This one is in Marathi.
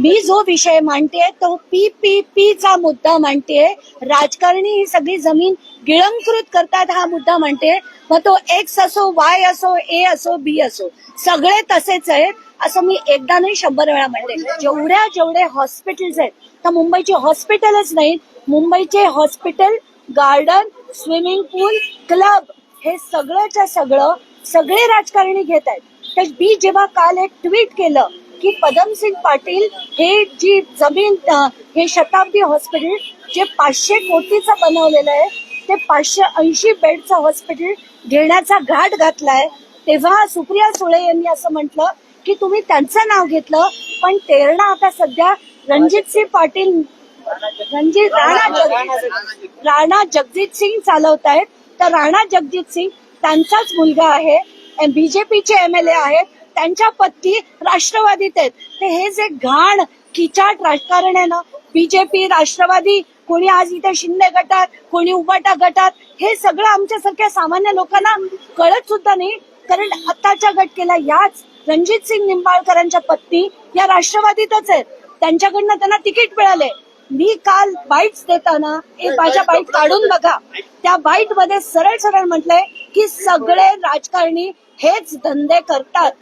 मी जो विषय मांडते तो पी पी पी चा मुद्दा मांडते राजकारणी ही सगळी जमीन गिळंकृत करतात हा मुद्दा मांडते मग तो एक्स असो वाय असो ए असो बी असो सगळे तसेच आहेत. असं मी एकदा नाही शंभर वेळा म्हणते. जेवढ्या जेवढे हॉस्पिटल्स आहेत तर मुंबईचे हॉस्पिटलच नाहीत मुंबईचे hospital garden swimming pool club हे सगळंच्या सगळं सगळे राजकारणी घेत आहेत. तर मी जेव्हा काल एक ट्विट केलं की पदमसिंग पाटील हे जी जमीन हे शताब्दी हॉस्पिटल जे पाचशे कोटीचं बनवलेलं आहे ते पाचशे ऐंशी बेडचं हॉस्पिटल घेण्याचा घाट घातलाय. तेव्हा सुप्रिया सुळे यांनी असं म्हटलं की तुम्ही त्यांचं नाव घेतलं पण तेरणा आता सध्या रणजित सिंग पाटील रणजित राणा राणा जगजित सिंग चालवत आहेत. तर राणा जगजित सिंग त्यांचाच मुलगा आहे. बीजेपीचे एम एल ए आहेत. त्यांच्या पत्नी राष्ट्रवादीत आहेत. ते हे जे घाण किचाट राजकारण आहे ना बीजेपी राष्ट्रवादी कोणी आज इथे शिंदे गटात कोणी उबाटा गटात हे सगळं आमच्यासारख्या सामान्य लोकांना कळत सुद्धा नाही. कारण आताच्या गट केला याच रणजित सिंग निंबाळकरांच्या पत्नी या राष्ट्रवादीतच आहेत. त्यांच्याकडनं त्यांना तिकीट मिळाले मी काल बाईट्स देताना एक माझ्या बाईट काढून बघा. त्या बाईटमध्ये सरळ सरळ म्हटलंय की सगळे राजकारणी हेच धंदे करतात.